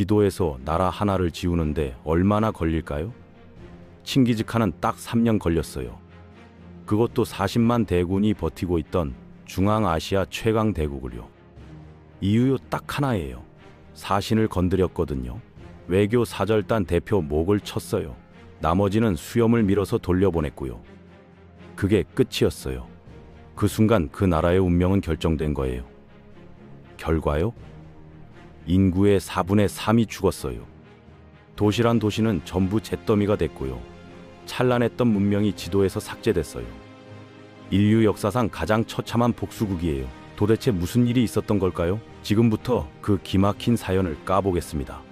지도에서 나라 하나를 지우는데 얼마나 걸릴까요? 칭기즈 칸은 딱 3년 걸렸어요. 그것도 40만 대군이 버티고 있던 중앙아시아 최강 대국을요. 이유요 딱 하나예요. 사신을 건드렸거든요. 외교 사절단 대표 목을 쳤어요. 나머지는 수염을 밀어서 돌려보냈고요. 그게 끝이었어요. 그 순간 그 나라의 운명은 결정된 거예요. 결과요? 인구의 4분의 3이 죽었어요. 도시란 도시는 전부 잿더미가 됐고요. 찬란했던 문명이 지도에서 삭제됐어요. 인류 역사상 가장 처참한 복수국이에요. 도대체 무슨 일이 있었던 걸까요? 지금부터 그 기막힌 사연을 까보겠습니다.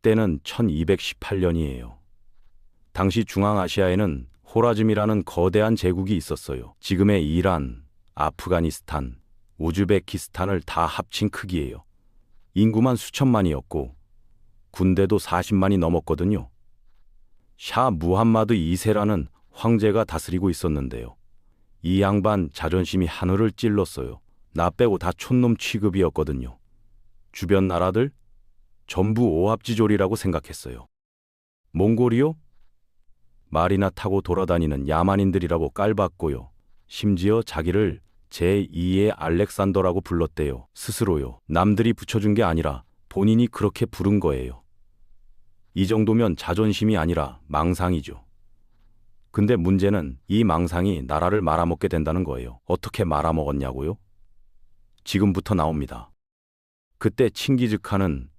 때는 1218년이에요. 당시 중앙아시아에는 호라즘이라는 거대한 제국이 있었어요. 지금의 이란, 아프가니스탄, 우즈베키스탄을 다 합친 크기예요. 인구만 수천만이었고 군대도 40만이 넘었거든요. 샤 무함마드 2세라는 황제가 다스리고 있었는데요. 이 양반 자존심이 하늘을 찔렀어요. 나 빼고 다 촌놈 취급이었거든요. 주변 나라들 전부 오합지졸이라고 생각했어요. 몽골이요? 말이나 타고 돌아다니는 야만인들이라고 깔봤고요. 심지어 자기를 제2의 알렉산더라고 불렀대요. 스스로요. 남들이 붙여준 게 아니라 본인이 그렇게 부른 거예요. 이 정도면 자존심이 아니라 망상이죠. 근데 문제는 이 망상이 나라를 말아먹게 된다는 거예요. 어떻게 말아먹었냐고요? 지금부터 나옵니다. 그때 칭기즈칸은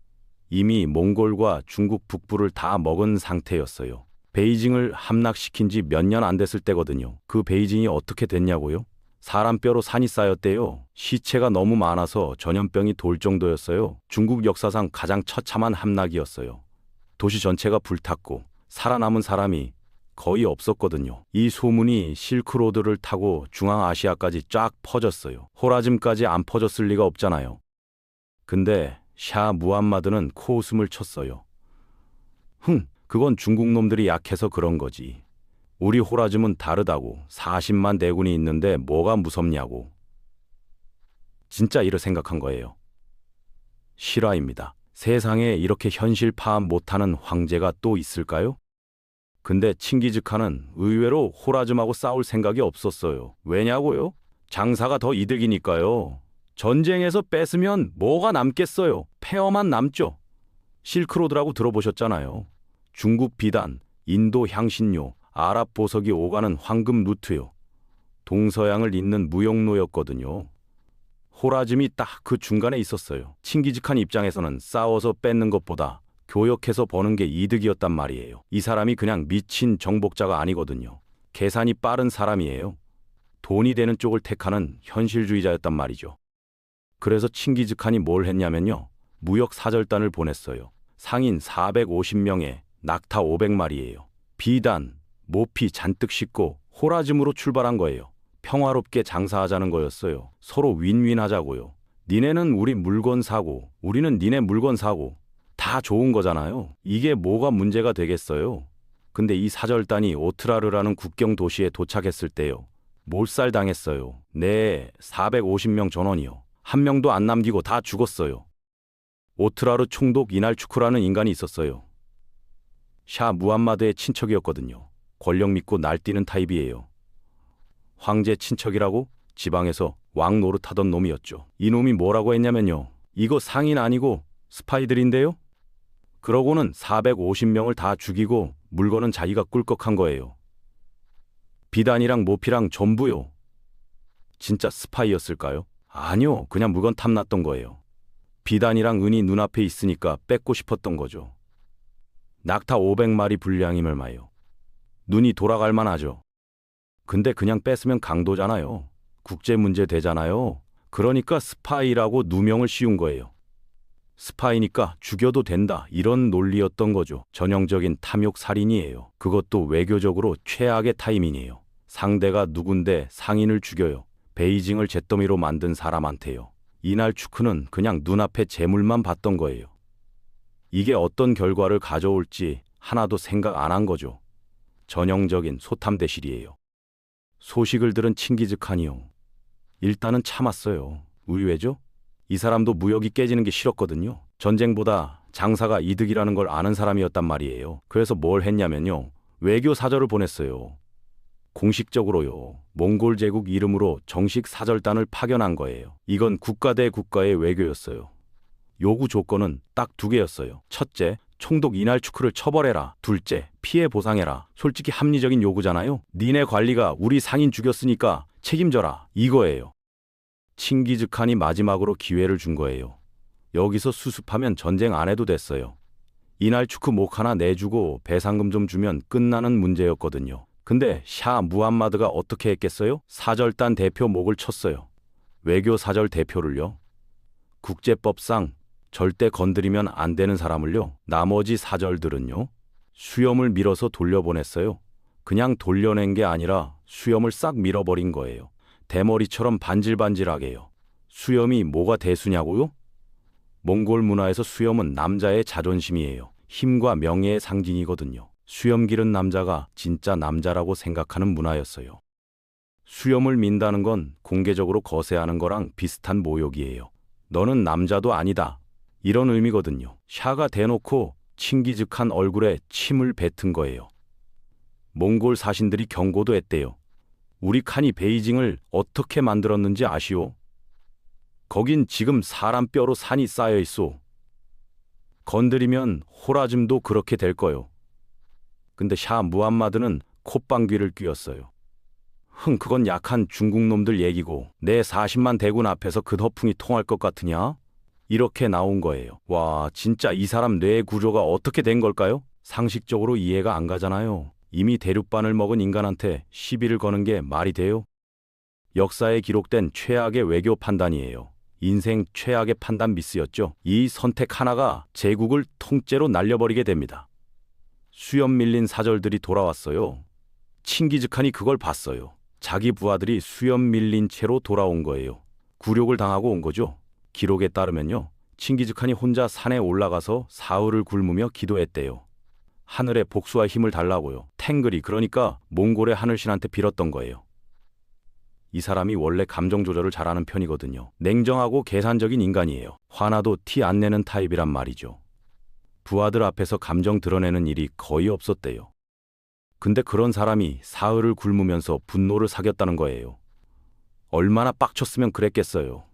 이미 몽골과 중국 북부를 다 먹은 상태였어요. 베이징을 함락시킨 지 몇 년 안 됐을 때거든요. 그 베이징이 어떻게 됐냐고요? 사람 뼈로 산이 쌓였대요. 시체가 너무 많아서 전염병이 돌 정도였어요. 중국 역사상 가장 처참한 함락이었어요. 도시 전체가 불탔고 살아남은 사람이 거의 없었거든요. 이 소문이 실크로드를 타고 중앙아시아까지 쫙 퍼졌어요. 호라즘까지 안 퍼졌을 리가 없잖아요. 근데 샤 무함마드는 코웃음을 쳤어요. 흥, 그건 중국 놈들이 약해서 그런 거지. 우리 호라즘은 다르다고. 40만 대군이 있는데 뭐가 무섭냐고. 진짜 이를 생각한 거예요. 실화입니다. 세상에 이렇게 현실 파악 못하는 황제가 또 있을까요? 근데 칭기즈칸은 의외로 호라즘하고 싸울 생각이 없었어요. 왜냐고요? 장사가 더 이득이니까요. 전쟁에서 뺏으면 뭐가 남겠어요? 폐허만 남죠. 실크로드라고 들어보셨잖아요. 중국 비단, 인도 향신료, 아랍 보석이 오가는 황금 루트요. 동서양을 잇는 무역로였거든요. 호라즘이 딱 그 중간에 있었어요. 칭기즈칸 입장에서는 싸워서 뺏는 것보다 교역해서 버는 게 이득이었단 말이에요. 이 사람이 그냥 미친 정복자가 아니거든요. 계산이 빠른 사람이에요. 돈이 되는 쪽을 택하는 현실주의자였단 말이죠. 그래서 칭기즈칸이 뭘 했냐면요. 무역 사절단을 보냈어요. 상인 450명에 낙타 500마리예요. 비단, 모피 잔뜩 싣고 호라즘으로 출발한 거예요. 평화롭게 장사하자는 거였어요. 서로 윈윈 하자고요. 니네는 우리 물건 사고, 우리는 니네 물건 사고, 다 좋은 거잖아요. 이게 뭐가 문제가 되겠어요? 근데 이 사절단이 오트라르라는 국경 도시에 도착했을 때요. 몰살 당했어요. 네, 450명 전원이요. 한 명도 안 남기고 다 죽었어요. 오트라르 총독 이날 추크라는 인간이 있었어요. 샤 무함마드의 친척이었거든요. 권력 믿고 날뛰는 타입이에요. 황제 친척이라고 지방에서 왕 노릇하던 놈이었죠. 이 놈이 뭐라고 했냐면요. 이거 상인 아니고 스파이들인데요? 그러고는 450명을 다 죽이고 물건은 자기가 꿀꺽한 거예요. 비단이랑 모피랑 전부요. 진짜 스파이였을까요? 아니요. 그냥 물건 탐났던 거예요. 비단이랑 은이 눈앞에 있으니까 뺏고 싶었던 거죠. 낙타 500마리 분량임을 마요. 눈이 돌아갈 만하죠. 근데 그냥 뺐으면 강도잖아요. 국제 문제 되잖아요. 그러니까 스파이라고 누명을 씌운 거예요. 스파이니까 죽여도 된다. 이런 논리였던 거죠. 전형적인 탐욕 살인이에요. 그것도 외교적으로 최악의 타이밍이에요. 상대가 누군데 상인을 죽여요. 베이징을 잿더미로 만든 사람한테요. 이날 축크는 그냥 눈앞에 재물만 봤던 거예요. 이게 어떤 결과를 가져올지 하나도 생각 안 한 거죠. 전형적인 소탐대실이에요. 소식을 들은 칭기즈칸이요. 일단은 참았어요. 의외죠? 이 사람도 무역이 깨지는 게 싫었거든요. 전쟁보다 장사가 이득이라는 걸 아는 사람이었단 말이에요. 그래서 뭘 했냐면요. 외교 사절을 보냈어요. 공식적으로요. 몽골 제국 이름으로 정식 사절단을 파견한 거예요. 이건 국가 대 국가의 외교였어요. 요구 조건은 딱 두 개였어요. 첫째, 총독 이날추크를 처벌해라. 둘째, 피해 보상해라. 솔직히 합리적인 요구잖아요. 니네 관리가 우리 상인 죽였으니까 책임져라. 이거예요. 칭기즈칸이 마지막으로 기회를 준 거예요. 여기서 수습하면 전쟁 안 해도 됐어요. 이날추크 목 하나 내주고 배상금 좀 주면 끝나는 문제였거든요. 근데 샤 무함마드가 어떻게 했겠어요? 사절단 대표 목을 쳤어요. 외교 사절 대표를요. 국제법상 절대 건드리면 안 되는 사람을요. 나머지 사절들은요. 수염을 밀어서 돌려보냈어요. 그냥 돌려낸 게 아니라 수염을 싹 밀어버린 거예요. 대머리처럼 반질반질하게요. 수염이 뭐가 대수냐고요? 몽골 문화에서 수염은 남자의 자존심이에요. 힘과 명예의 상징이거든요. 수염 기른 남자가 진짜 남자라고 생각하는 문화였어요. 수염을 민다는 건 공개적으로 거세하는 거랑 비슷한 모욕이에요. 너는 남자도 아니다. 이런 의미거든요. 샤가 대놓고 칭기즈칸 얼굴에 침을 뱉은 거예요. 몽골 사신들이 경고도 했대요. 우리 칸이 베이징을 어떻게 만들었는지 아시오? 거긴 지금 사람 뼈로 산이 쌓여 있소. 건드리면 호라즘도 그렇게 될 거요. 근데 샤 무함마드는 콧방귀를 뀌었어요. 흥, 그건 약한 중국 놈들 얘기고 내 40만 대군 앞에서 그 허풍이 통할 것 같으냐? 이렇게 나온 거예요. 와, 진짜 이 사람 뇌 구조가 어떻게 된 걸까요? 상식적으로 이해가 안 가잖아요. 이미 대륙반을 먹은 인간한테 시비를 거는 게 말이 돼요? 역사에 기록된 최악의 외교 판단이에요. 인생 최악의 판단 미스였죠. 이 선택 하나가 제국을 통째로 날려버리게 됩니다. 수염 밀린 사절들이 돌아왔어요. 칭기즈칸이 그걸 봤어요. 자기 부하들이 수염 밀린 채로 돌아온 거예요. 굴욕을 당하고 온 거죠. 기록에 따르면요. 칭기즈칸이 혼자 산에 올라가서 사흘을 굶으며 기도했대요. 하늘에 복수와 힘을 달라고요. 탱글이 그러니까 몽골의 하늘신한테 빌었던 거예요. 이 사람이 원래 감정 조절을 잘하는 편이거든요. 냉정하고 계산적인 인간이에요. 화나도 티 안 내는 타입이란 말이죠. 부하들 앞에서 감정 드러내는 일이 거의 없었대요. 근데 그런 사람이 사흘을 굶으면서 분노를 사겼다는 거예요. 얼마나 빡쳤으면 그랬겠어요.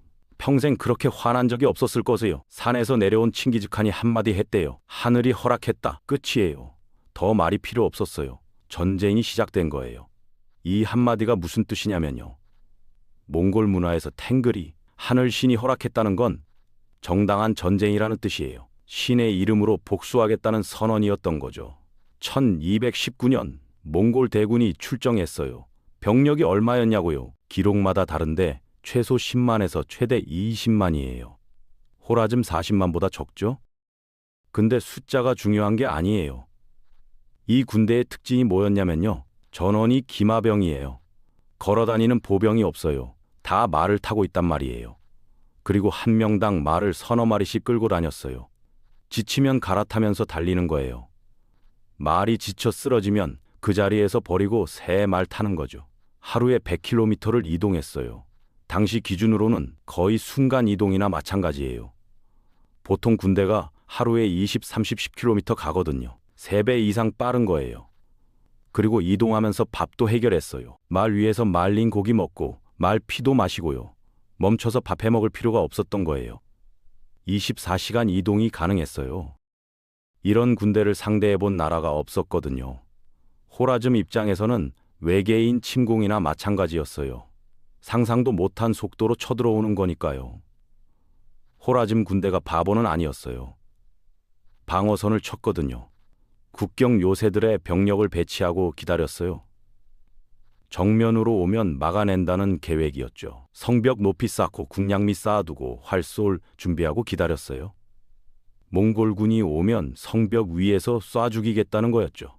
평생 그렇게 화난 적이 없었을 거세요. 산에서 내려온 칭기즈칸이 한마디 했대요. 하늘이 허락했다. 끝이에요. 더 말이 필요 없었어요. 전쟁이 시작된 거예요. 이 한마디가 무슨 뜻이냐면요. 몽골 문화에서 탱글이 하늘 신이 허락했다는 건 정당한 전쟁이라는 뜻이에요. 신의 이름으로 복수하겠다는 선언이었던 거죠. 1219년 몽골 대군이 출정했어요. 병력이 얼마였냐고요? 기록마다 다른데 최소 10만에서 최대 20만이에요. 호라즘 40만보다 적죠? 근데 숫자가 중요한 게 아니에요. 이 군대의 특징이 뭐였냐면요. 전원이 기마병이에요. 걸어다니는 보병이 없어요. 다 말을 타고 있단 말이에요. 그리고 한 명당 말을 서너 마리씩 끌고 다녔어요. 지치면 갈아타면서 달리는 거예요. 말이 지쳐 쓰러지면 그 자리에서 버리고 새 말 타는 거죠. 하루에 100km를 이동했어요. 당시 기준으로는 거의 순간 이동이나 마찬가지예요. 보통 군대가 하루에 20, 30, 10km 가거든요. 3배 이상 빠른 거예요. 그리고 이동하면서 밥도 해결했어요. 말 위에서 말린 고기 먹고 말 피도 마시고요. 멈춰서 밥 해 먹을 필요가 없었던 거예요. 24시간 이동이 가능했어요. 이런 군대를 상대해 본 나라가 없었거든요. 호라즘 입장에서는 외계인 침공이나 마찬가지였어요. 상상도 못한 속도로 쳐들어오는 거니까요. 호라즘 군대가 바보는 아니었어요. 방어선을 쳤거든요. 국경 요새들의 병력을 배치하고 기다렸어요. 정면으로 오면 막아낸다는 계획이었죠. 성벽 높이 쌓고 궁양미 쌓아두고 활쏠 준비하고 기다렸어요. 몽골군이 오면 성벽 위에서 쏴 죽이겠다는 거였죠.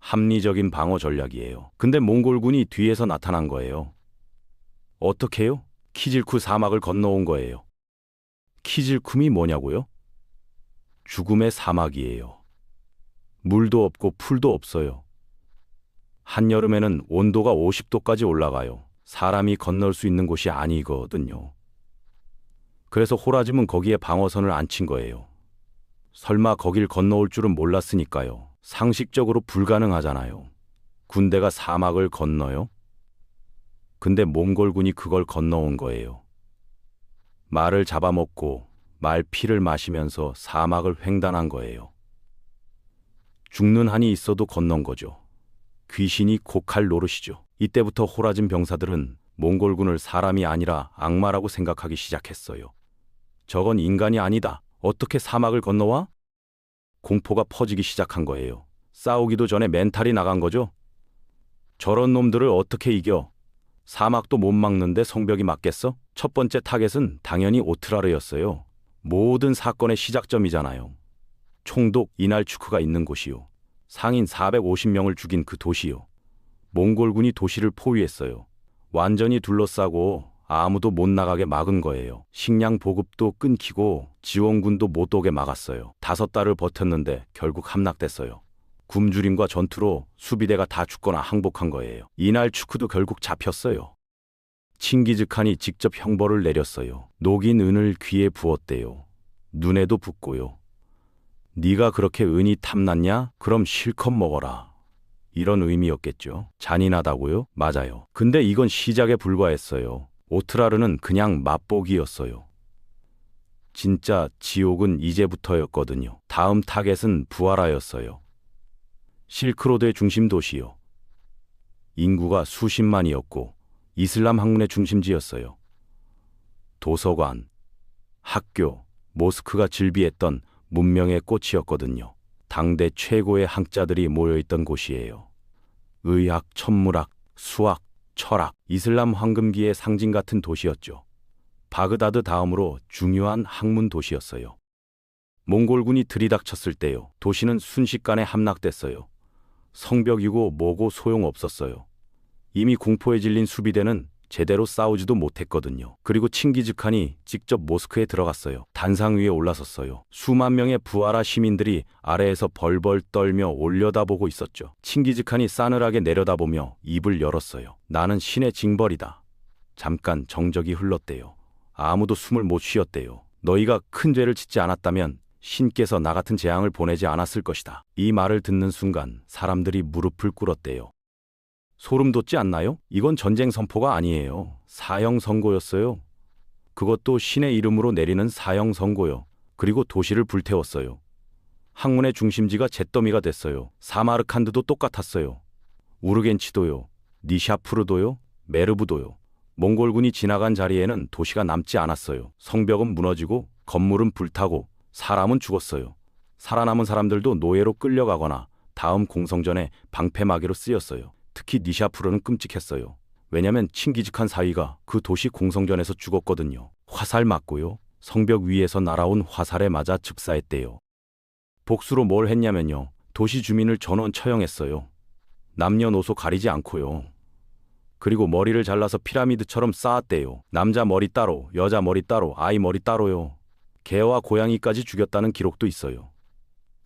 합리적인 방어 전략이에요. 근데 몽골군이 뒤에서 나타난 거예요. 어떻게요? 키질쿠 사막을 건너온 거예요. 키질쿰이 뭐냐고요? 죽음의 사막이에요. 물도 없고 풀도 없어요. 한여름에는 온도가 50도까지 올라가요. 사람이 건널 수 있는 곳이 아니거든요. 그래서 호라짐은 거기에 방어선을 안 친 거예요. 설마 거길 건너올 줄은 몰랐으니까요. 상식적으로 불가능하잖아요. 군대가 사막을 건너요? 근데 몽골군이 그걸 건너온 거예요. 말을 잡아먹고 말 피를 마시면서 사막을 횡단한 거예요. 죽는 한이 있어도 건넌 거죠. 귀신이 곡할 노릇이죠. 이때부터 호라진 병사들은 몽골군을 사람이 아니라 악마라고 생각하기 시작했어요. 저건 인간이 아니다. 어떻게 사막을 건너와? 공포가 퍼지기 시작한 거예요. 싸우기도 전에 멘탈이 나간 거죠. 저런 놈들을 어떻게 이겨? 사막도 못 막는데 성벽이 맞겠어? 첫 번째 타겟은 당연히 오트라르였어요. 모든 사건의 시작점이잖아요. 총독 이날추크가 있는 곳이요. 상인 450명을 죽인 그 도시요. 몽골군이 도시를 포위했어요. 완전히 둘러싸고 아무도 못 나가게 막은 거예요. 식량 보급도 끊기고 지원군도 못 오게 막았어요. 다섯 달을 버텼는데 결국 함락됐어요. 굶주림과 전투로 수비대가 다 죽거나 항복한 거예요. 이날 축구도 결국 잡혔어요. 칭기즈칸이 직접 형벌을 내렸어요. 녹인 은을 귀에 부었대요. 눈에도 붓고요. 네가 그렇게 은이 탐났냐? 그럼 실컷 먹어라. 이런 의미였겠죠. 잔인하다고요? 맞아요. 근데 이건 시작에 불과했어요. 오트라르는 그냥 맛보기였어요. 진짜 지옥은 이제부터였거든요. 다음 타겟은 부하라였어요. 실크로드의 중심 도시요. 인구가 수십만이었고 이슬람 학문의 중심지였어요. 도서관, 학교, 모스크가 즐비했던 문명의 꽃이었거든요. 당대 최고의 학자들이 모여있던 곳이에요. 의학, 천문학, 수학, 철학, 이슬람 황금기의 상징 같은 도시였죠. 바그다드 다음으로 중요한 학문 도시였어요. 몽골군이 들이닥쳤을 때요. 도시는 순식간에 함락됐어요. 성벽이고 뭐고 소용없었어요. 이미 공포에 질린 수비대는 제대로 싸우지도 못했거든요. 그리고 칭기즈칸이 직접 모스크에 들어갔어요. 단상 위에 올라섰어요. 수만 명의 부하라 시민들이 아래에서 벌벌 떨며 올려다보고 있었죠. 칭기즈칸이 싸늘하게 내려다보며 입을 열었어요. 나는 신의 징벌이다. 잠깐 정적이 흘렀대요. 아무도 숨을 못 쉬었대요. 너희가 큰 죄를 짓지 않았다면 신께서 나 같은 재앙을 보내지 않았을 것이다. 이 말을 듣는 순간 사람들이 무릎을 꿇었대요. 소름 돋지 않나요? 이건 전쟁 선포가 아니에요. 사형 선고였어요. 그것도 신의 이름으로 내리는 사형 선고요. 그리고 도시를 불태웠어요. 학문의 중심지가 잿더미가 됐어요. 사마르칸드도 똑같았어요. 우르겐치도요. 니샤푸르도요. 메르부도요. 몽골군이 지나간 자리에는 도시가 남지 않았어요. 성벽은 무너지고 건물은 불타고 사람은 죽었어요. 살아남은 사람들도 노예로 끌려가거나 다음 공성전에 방패막이로 쓰였어요. 특히 니샤프르는 끔찍했어요. 왜냐면 칭기즈칸 사위가 그 도시 공성전에서 죽었거든요. 화살 맞고요. 성벽 위에서 날아온 화살에 맞아 즉사했대요. 복수로 뭘 했냐면요. 도시 주민을 전원 처형했어요. 남녀노소 가리지 않고요. 그리고 머리를 잘라서 피라미드처럼 쌓았대요. 남자 머리 따로, 여자 머리 따로, 아이 머리 따로요. 개와 고양이까지 죽였다는 기록도 있어요.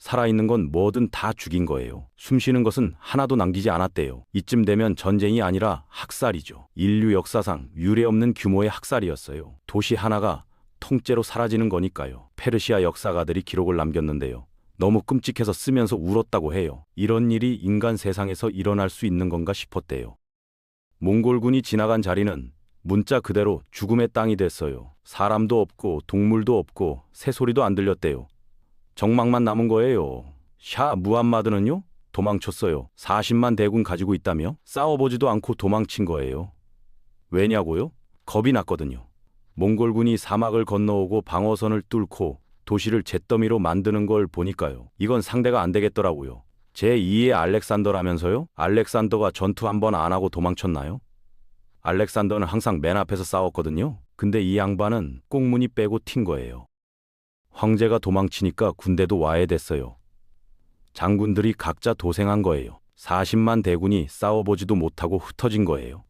살아있는 건 뭐든 다 죽인 거예요. 숨 쉬는 것은 하나도 남기지 않았대요. 이쯤 되면 전쟁이 아니라 학살이죠. 인류 역사상 유례없는 규모의 학살이었어요. 도시 하나가 통째로 사라지는 거니까요. 페르시아 역사가들이 기록을 남겼는데요. 너무 끔찍해서 쓰면서 울었다고 해요. 이런 일이 인간 세상에서 일어날 수 있는 건가 싶었대요. 몽골군이 지나간 자리는 문자 그대로 죽음의 땅이 됐어요. 사람도 없고 동물도 없고 새소리도 안 들렸대요. 정막만 남은 거예요. 샤 무함마드는요? 도망쳤어요. 40만 대군 가지고 있다며 싸워보지도 않고 도망친 거예요. 왜냐고요? 겁이 났거든요. 몽골군이 사막을 건너오고 방어선을 뚫고 도시를 잿더미로 만드는 걸 보니까요. 이건 상대가 안 되겠더라고요. 제2의 알렉산더라면서요? 알렉산더가 전투 한 번 안 하고 도망쳤나요? 알렉산더는 항상 맨 앞에서 싸웠거든요. 근데 이 양반은 꽁무니 빼고 튄 거예요. 황제가 도망치니까 군대도 와야 됐어요. 장군들이 각자 도생한 거예요. 40만 대군이 싸워보지도 못하고 흩어진 거예요.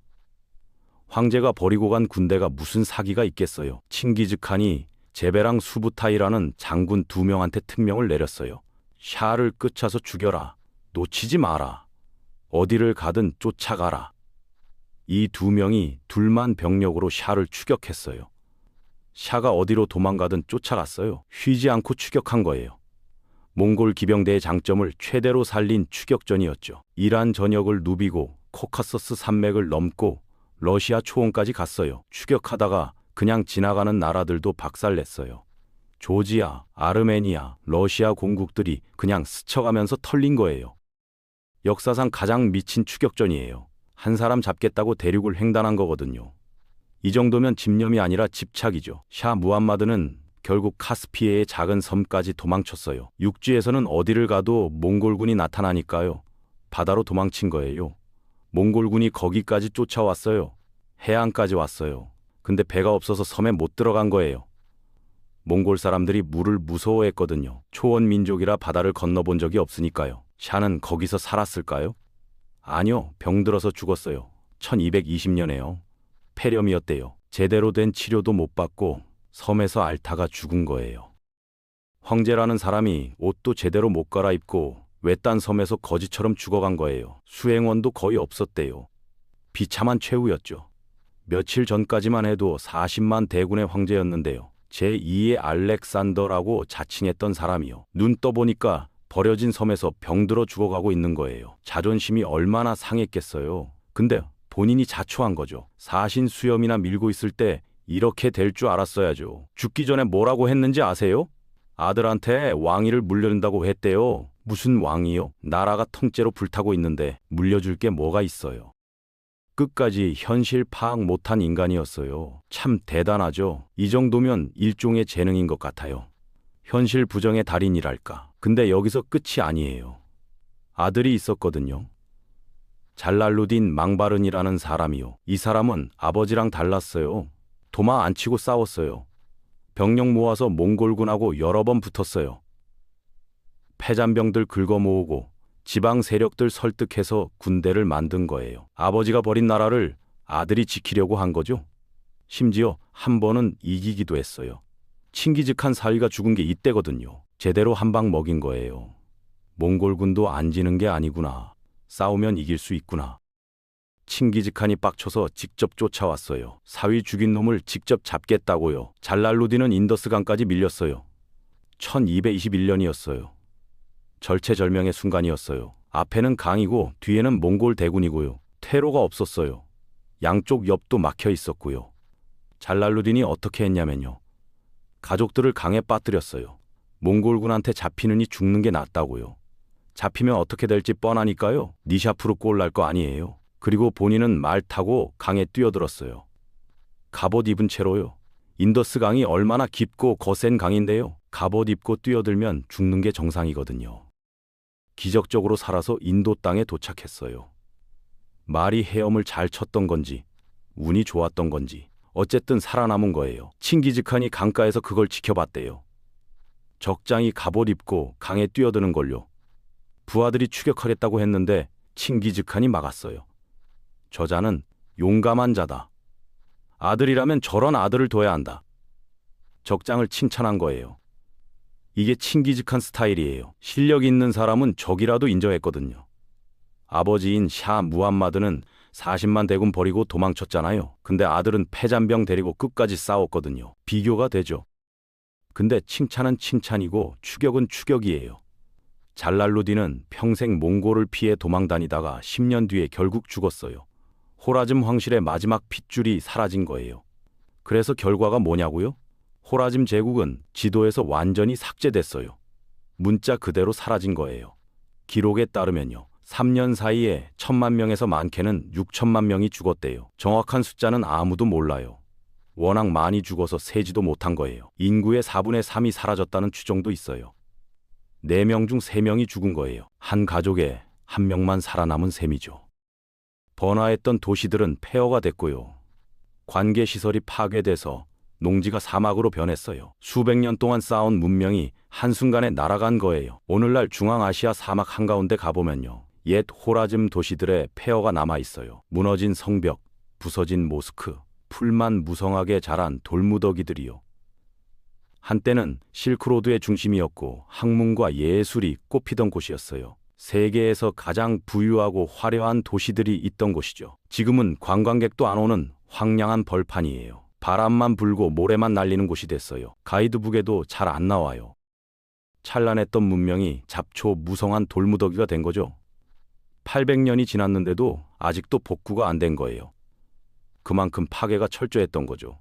황제가 버리고 간 군대가 무슨 사기가 있겠어요. 칭기즈칸이 제베랑 수부타이라는 장군 두 명한테 특명을 내렸어요. 샤를 끝차서 죽여라. 놓치지 마라. 어디를 가든 쫓아가라. 이 두 명이 둘만 병력으로 샤를 추격했어요. 샤가 어디로 도망가든 쫓아갔어요. 쉬지 않고 추격한 거예요. 몽골 기병대의 장점을 최대로 살린 추격전이었죠. 이란 전역을 누비고 코카서스 산맥을 넘고 러시아 초원까지 갔어요. 추격하다가 그냥 지나가는 나라들도 박살냈어요. 조지아, 아르메니아, 러시아 공국들이 그냥 스쳐가면서 털린 거예요. 역사상 가장 미친 추격전이에요. 한 사람 잡겠다고 대륙을 횡단한 거거든요. 이 정도면 집념이 아니라 집착이죠. 샤 무함마드는 결국 카스피해의 작은 섬까지 도망쳤어요. 육지에서는 어디를 가도 몽골군이 나타나니까요. 바다로 도망친 거예요. 몽골군이 거기까지 쫓아왔어요. 해안까지 왔어요. 근데 배가 없어서 섬에 못 들어간 거예요. 몽골 사람들이 물을 무서워했거든요. 초원 민족이라 바다를 건너본 적이 없으니까요. 샤는 거기서 살았을까요? 아니요, 병들어서 죽었어요. 1220년에요. 폐렴이었대요. 제대로 된 치료도 못 받고 섬에서 앓다가 죽은 거예요. 황제라는 사람이 옷도 제대로 못 갈아입고 외딴 섬에서 거지처럼 죽어간 거예요. 수행원도 거의 없었대요. 비참한 최후였죠. 며칠 전까지만 해도 40만 대군의 황제였는데요. 제2의 알렉산더라고 자칭했던 사람이요. 눈 떠보니까 버려진 섬에서 병들어 죽어가고 있는 거예요. 자존심이 얼마나 상했겠어요. 근데 본인이 자초한 거죠. 사신 수염이나 밀고 있을 때 이렇게 될 줄 알았어야죠. 죽기 전에 뭐라고 했는지 아세요? 아들한테 왕위를 물려준다고 했대요. 무슨 왕이요? 나라가 통째로 불타고 있는데 물려줄 게 뭐가 있어요. 끝까지 현실 파악 못한 인간이었어요. 참 대단하죠. 이 정도면 일종의 재능인 것 같아요. 현실 부정의 달인이랄까. 근데 여기서 끝이 아니에요. 아들이 있었거든요. 잘랄루딘 망바른이라는 사람이요. 이 사람은 아버지랑 달랐어요. 도마 안 치고 싸웠어요. 병력 모아서 몽골군하고 여러 번 붙었어요. 패잔병들 긁어 모으고 지방 세력들 설득해서 군대를 만든 거예요. 아버지가 버린 나라를 아들이 지키려고 한 거죠. 심지어 한 번은 이기기도 했어요. 칭기즈칸 사위가 죽은 게 이때거든요. 제대로 한 방 먹인 거예요. 몽골군도 안 지는 게 아니구나. 싸우면 이길 수 있구나. 칭기즈칸이 빡쳐서 직접 쫓아왔어요. 사위 죽인 놈을 직접 잡겠다고요. 잘랄루디는 인더스강까지 밀렸어요. 1221년이었어요. 절체절명의 순간이었어요. 앞에는 강이고 뒤에는 몽골 대군이고요. 퇴로가 없었어요. 양쪽 옆도 막혀 있었고요. 잘랄루딘이 어떻게 했냐면요. 가족들을 강에 빠뜨렸어요. 몽골군한테 잡히느니 죽는 게 낫다고요. 잡히면 어떻게 될지 뻔하니까요. 니샤프로 꼴날거 아니에요. 그리고 본인은 말 타고 강에 뛰어들었어요. 갑옷 입은 채로요. 인더스 강이 얼마나 깊고 거센 강인데요. 갑옷 입고 뛰어들면 죽는 게 정상이거든요. 기적적으로 살아서 인도 땅에 도착했어요. 말이 헤엄을 잘 쳤던 건지, 운이 좋았던 건지, 어쨌든 살아남은 거예요. 칭기즈칸이 강가에서 그걸 지켜봤대요. 적장이 갑옷 입고 강에 뛰어드는 걸요. 부하들이 추격하겠다고 했는데 칭기즈칸이 막았어요. 저자는 용감한 자다. 아들이라면 저런 아들을 둬야 한다. 적장을 칭찬한 거예요. 이게 칭기즈칸 스타일이에요. 실력 있는 사람은 적이라도 인정했거든요. 아버지인 샤 무함마드는 40만 대군 버리고 도망쳤잖아요. 근데 아들은 패잔병 데리고 끝까지 싸웠거든요. 비교가 되죠. 근데 칭찬은 칭찬이고 추격은 추격이에요. 잘랄루디는 평생 몽골을 피해 도망다니다가 10년 뒤에 결국 죽었어요. 호라즘 황실의 마지막 핏줄이 사라진 거예요. 그래서 결과가 뭐냐고요? 호라즘 제국은 지도에서 완전히 삭제됐어요. 문자 그대로 사라진 거예요. 기록에 따르면요. 3년 사이에 천만 명에서 많게는 6천만 명이 죽었대요. 정확한 숫자는 아무도 몰라요. 워낙 많이 죽어서 세지도 못한 거예요. 인구의 4분의 3이 사라졌다는 추정도 있어요. 4명 중 3명이 죽은 거예요. 한 가족에 한 명만 살아남은 셈이죠. 번화했던 도시들은 폐허가 됐고요. 관계 시설이 파괴돼서 농지가 사막으로 변했어요. 수백 년 동안 쌓아온 문명이 한순간에 날아간 거예요. 오늘날 중앙아시아 사막 한가운데 가보면요. 옛 호라즘 도시들의 폐허가 남아 있어요. 무너진 성벽, 부서진 모스크, 풀만 무성하게 자란 돌무더기들이요. 한때는 실크로드의 중심이었고 학문과 예술이 꽃피던 곳이었어요. 세계에서 가장 부유하고 화려한 도시들이 있던 곳이죠. 지금은 관광객도 안 오는 황량한 벌판이에요. 바람만 불고 모래만 날리는 곳이 됐어요. 가이드북에도 잘 안 나와요. 찬란했던 문명이 잡초 무성한 돌무더기가 된 거죠. 800년이 지났는데도 아직도 복구가 안 된 거예요. 그만큼 파괴가 철저했던 거죠.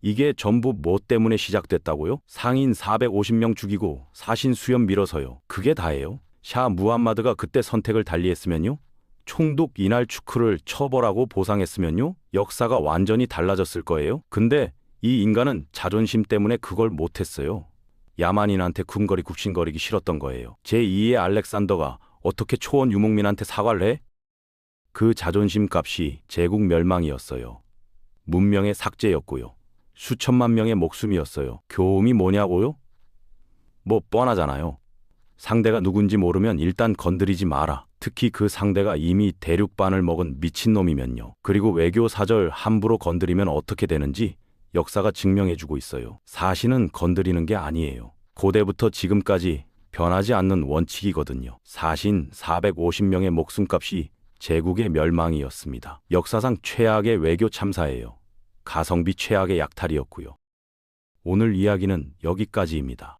이게 전부 뭐 때문에 시작됐다고요? 상인 450명 죽이고 사신 수염 밀어서요. 그게 다예요. 샤 무함마드가 그때 선택을 달리했으면요? 총독 이날 추크를 처벌하고 보상했으면요? 역사가 완전히 달라졌을 거예요. 근데 이 인간은 자존심 때문에 그걸 못했어요. 야만인한테 궁거리 굽신거리기 싫었던 거예요. 제2의 알렉산더가 어떻게 초원 유목민한테 사과를 해? 그 자존심 값이 제국 멸망이었어요. 문명의 삭제였고요. 수천만 명의 목숨이었어요. 교훈이 뭐냐고요? 뭐 뻔하잖아요. 상대가 누군지 모르면 일단 건드리지 마라. 특히 그 상대가 이미 대륙반을 먹은 미친놈이면요. 그리고 외교 사절 함부로 건드리면 어떻게 되는지 역사가 증명해주고 있어요. 사실은 건드리는 게 아니에요. 고대부터 지금까지 변하지 않는 원칙이거든요. 사신 450명의 목숨값이 제국의 멸망이었습니다. 역사상 최악의 외교 참사예요. 가성비 최악의 약탈이었고요. 오늘 이야기는 여기까지입니다.